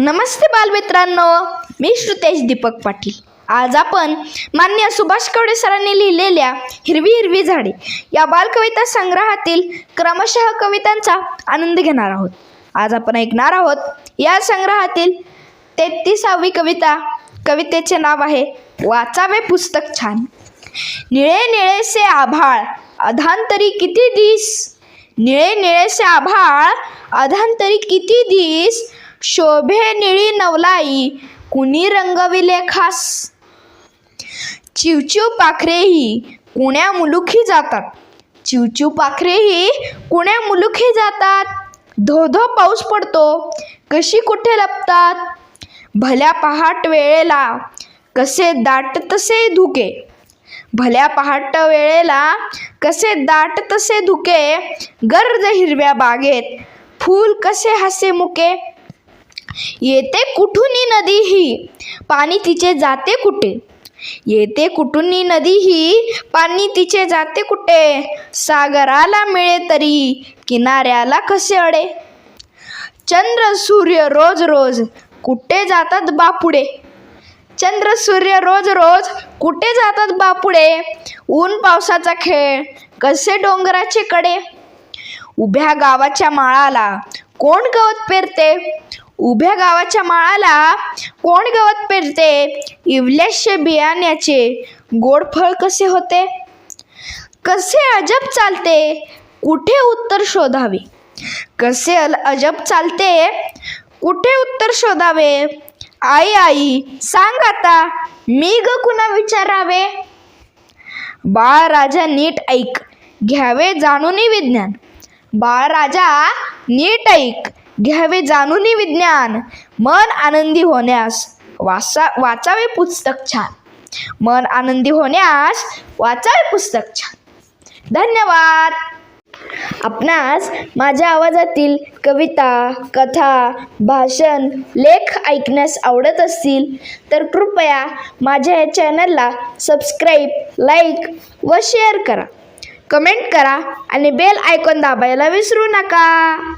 नमस्ते बालमित्रांनो मी श्रुतेश दीपक पाटील. आज आपण मान्य सुभाष कवडे सरांनी लिहिलेल्या हिरवी हिरवी झाडे या बालकविता संग्रहातील क्रमशः कवितांचा आनंद घेणार आहोत. आज आपण ऐकणार आहोत या संग्रहातील तेहतीसावी कविता कवितेचे नाव आहे वाचावे पुस्तक छान. निळे निळेसे आभाळ अधांतरी किती दिस? निळे निळेसे आभाळ अधांतरी किती दिस? शोभे निळी नवलाई कुणी रंगविले खास? चिवचिव पाखरेही कुण्या मुलुखी जातात? चिवचिव पाखरेही कुण्या मुलुखी जातात? धो धो पाऊस पडतो कशी कुठे लपतात? भल्या पहाट वेळेला कसे दाट तसे धुके? भल्या पहाट वेळेला कसे दाट तसे धुके? गर्द हिरव्या बागेत फूल कसे हसे मुके? येते कुठुनी नदी ही? पाणी तिचे जाते कुठे? येते कुठुनी नदी ही? पाणी तिचे जाते कुठे? सागराला मिळे तरी किनाऱ्याला कसे अडे? चंद्र सूर्य रोज रोज कुठे जातात बापुडे? चंद्र सूर्य रोज रोज कुठे जातात बापुडे? ऊन पावसाचा खेळ कसे डोंगराचे कडे? उभ्या गावाच्या माळाला कोण गवत पेरते? उभ्या गावाच्या माळाला कोण गवत पेरते? इवल्याशे बियाण्याचे गोड फळ कसे होते? कसे अजब चालते? कुठे उत्तर शोधावे? कसे अल अजब चालते? कुठे उत्तर शोधावे? आई आई सांग आता मी ग कुणा विचारावे? बाळ राजा नीट ऐक घ्यावे जाणूनी विज्ञान. बाळ राजा नीट ऐक घ्यावे जाणूनी विज्ञान. मन आनंदी होण्यास वाचा वाचावे पुस्तक छान. मन आनंदी होण्यास वाचावे पुस्तक छान. धन्यवाद. आपणास माझ्या आवाजातील कविता कथा भाषण लेख ऐकण्यास आवडत असतील तर कृपया माझ्या या चॅनलला सबस्क्राईब लाईक व शेअर करा. कमेंट करा आणि बेल आयकॉन दाबायला विसरू नका.